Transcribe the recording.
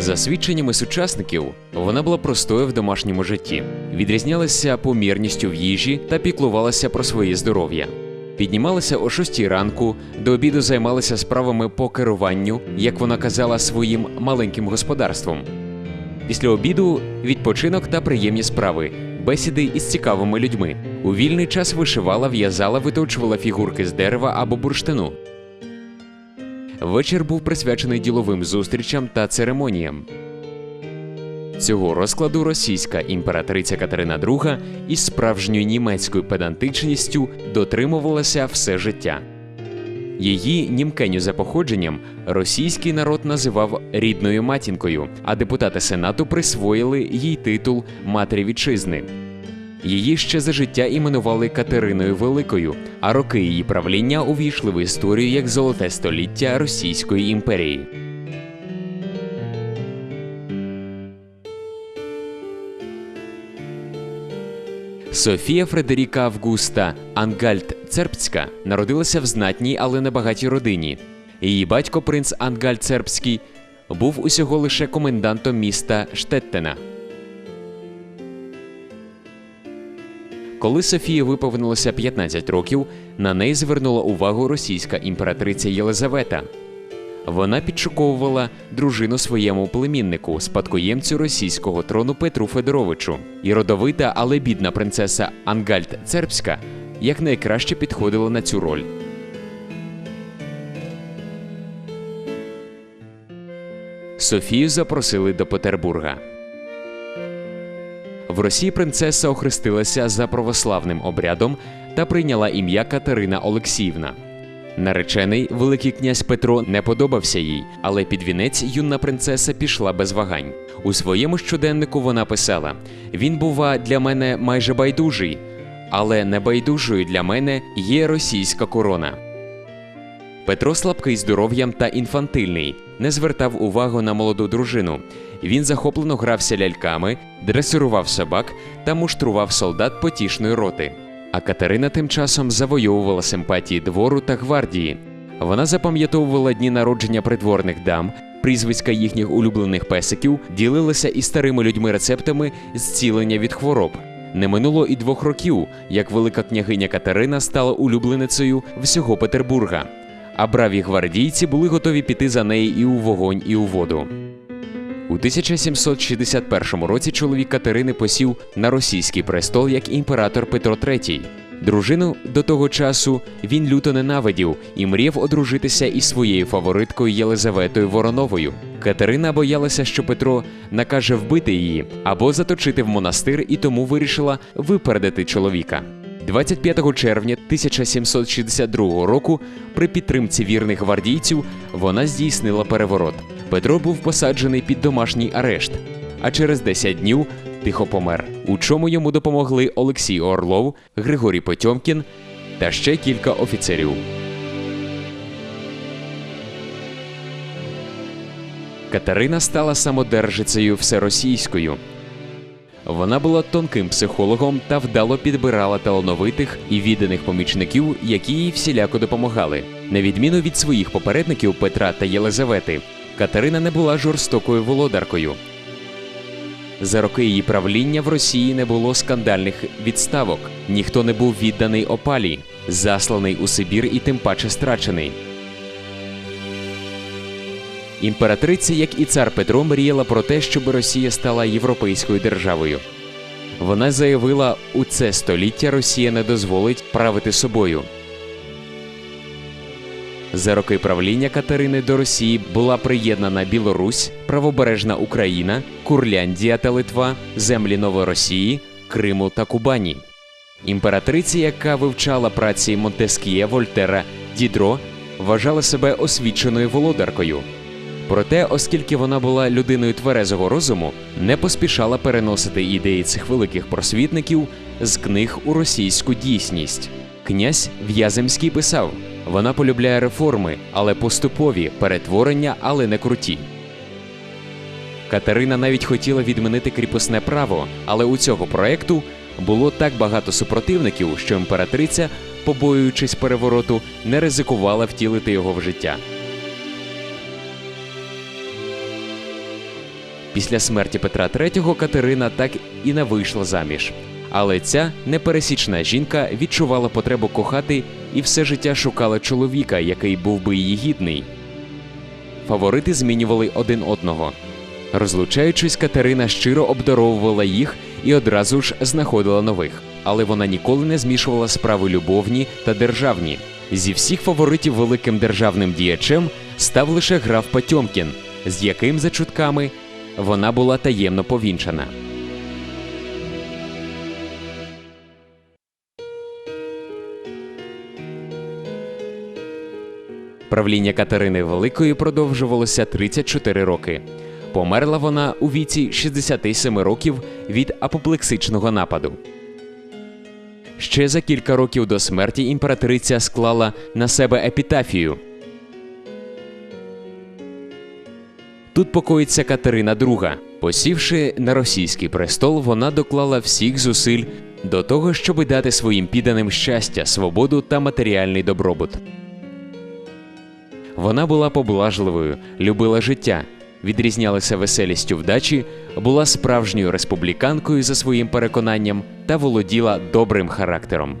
За свідченнями сучасників, вона була простою в домашньому житті, відрізнялася помірністю в їжі та піклувалася про своє здоров'я. Піднімалася о 6 ранку, до обіду займалася справами по керуванню, як вона казала, своїм маленьким господарством. Після обіду відпочинок та приємні справи, бесіди із цікавими людьми. У вільний час вишивала, в'язала, виточувала фігурки з дерева або бурштину. Вечір був присвячений діловим зустрічам та церемоніям. Цього розкладу російська імператриця Катерина II із справжньою німецькою педантичністю дотримувалася все життя. Її німкеню за походженням російський народ називав рідною матінкою, а депутати сенату присвоїли їй титул Матері Вітчизни. Її ще за життя іменували Катериною Великою, а роки її правління увійшли в історію як золоте століття Російської імперії. Софія Фредеріка Августа Ангальд Цербська народилася в знатній, але небагатій родині. Її батько, принц Ангальд Цербський, був усього лише комендантом міста Штеттена. Коли Софії виповнилося 15 років, на неї звернула увагу російська імператриця Єлизавета. Вона підшуковувала дружину своєму племіннику, спадкоємцю російського трону Петру Федоровичу, і родовита, але бідна принцеса Ангальд Цербська якнайкраще підходила на цю роль. Софію запросили до Петербурга. В Росії принцеса охрестилася за православним обрядом та прийняла ім'я Катерина Олексіївна. Наречений Великий князь Петро не подобався їй, але під вінець юна принцеса пішла без вагань. У своєму щоденнику вона писала: він бува для мене майже байдужий, але небайдужою для мене є російська корона. Петро слабкий здоров'ям та інфантильний, не звертав увагу на молоду дружину. Він захоплено грався ляльками, дресирував собак та муштрував солдат потішної роти. А Катерина тим часом завойовувала симпатії двору та гвардії. Вона запам'ятовувала дні народження придворних дам, прізвиська їхніх улюблених песиків, ділилася із старими людьми рецептами зцілення від хвороб. Не минуло і двох років, як велика княгиня Катерина стала улюбленицею всього Петербурга. А браві гвардійці були готові піти за неї і у вогонь, і у воду. У 1761 році чоловік Катерини посів на російський престол як імператор Петро III. Дружину до того часу він люто ненавидів і мріяв одружитися із своєю фавориткою Єлизаветою Вороновою. Катерина боялася, що Петро накаже вбити її або заточити в монастир, і тому вирішила випередити чоловіка. 25 червня 1762 року при підтримці вірних гвардійців вона здійснила переворот. Петро був посаджений під домашній арешт, а через 10 днів тихо помер. У чому йому допомогли Олексій Орлов, Григорій Потьомкін та ще кілька офіцерів. Катерина стала самодержицею всеросійською. Вона була тонким психологом та вдало підбирала талановитих і відданих помічників, які їй всіляко допомагали. На відміну від своїх попередників Петра та Єлизавети, Катерина не була жорстокою володаркою. За роки її правління в Росії не було скандальних відставок, ніхто не був відданий опалі, засланий у Сибір і тим паче страчений. Імператриця, як і цар Петро, мріяла про те, щоб Росія стала європейською державою. Вона заявила, у це століття Росія не дозволить правити собою. За роки правління Катерини до Росії була приєднана Білорусь, Правобережна Україна, Курляндія та Литва, землі Новоросії, Криму та Кубані. Імператриця, яка вивчала праці Монтескіє, Вольтера, Дідро, вважала себе освіченою володаркою. Проте, оскільки вона була людиною тверезого розуму, не поспішала переносити ідеї цих великих просвітників з книг у російську дійсність. Князь В'яземський писав: вона полюбляє реформи, але поступові, перетворення, але не круті. Катерина навіть хотіла відмінити кріпосне право, але у цього проекту було так багато супротивників, що імператриця, побоюючись перевороту, не ризикувала втілити його в життя. Після смерті Петра III Катерина так і не вийшла заміж. Але ця непересічна жінка відчувала потребу кохати і все життя шукала чоловіка, який був би її гідний. Фаворити змінювали один одного. Розлучаючись, Катерина щиро обдаровувала їх і одразу ж знаходила нових. Але вона ніколи не змішувала справи любовні та державні. Зі всіх фаворитів великим державним діячем став лише граф Потьомкін, з яким, за чутками, вона була таємно повінчана. Правління Катерини Великої продовжувалося 34 роки. Померла вона у віці 67 років від апоплексичного нападу. Ще за кілька років до смерті імператриця склала на себе епітафію. Тут покоїться Катерина II. Посівши на російський престол, вона доклала всіх зусиль до того, щоби дати своїм підданим щастя, свободу та матеріальний добробут. Вона була поблажливою, любила життя, відрізнялася веселістю вдачі, була справжньою республіканкою за своїм переконанням та володіла добрим характером.